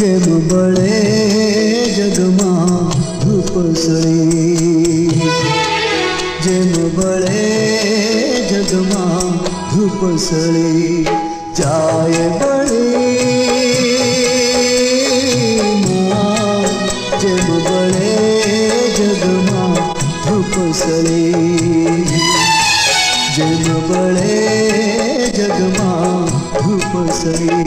जब बड़े जगमा धूप सड़ी। जब बड़े जगमा धूप सड़ी। जाए बड़ी जब बड़े जगमा धूप सड़ी। जब बड़े जगमा धूप सड़ी।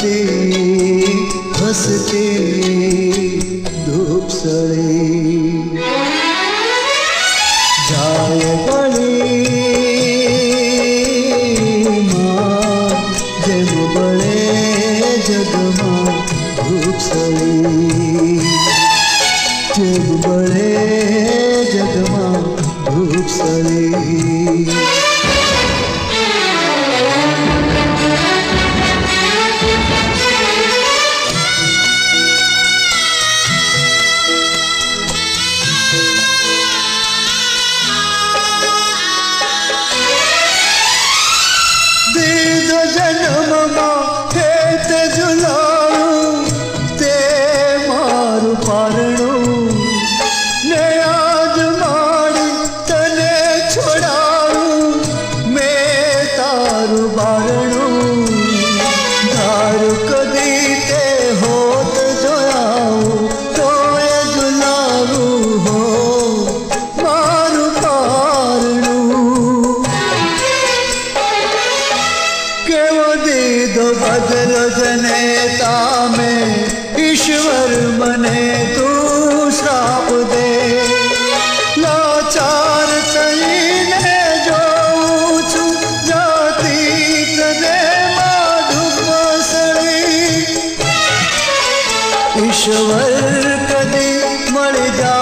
नाचते हँसते धूप सड़े। जाए बड़े जग बड़े जग धूप बड़े धूप सड़े। भगत नेता में ईश्वर बने तू श्राप दे। लाचार कहीं ने जो ऊंच जाति करे माधुसरी ईश्वर कदी मर जा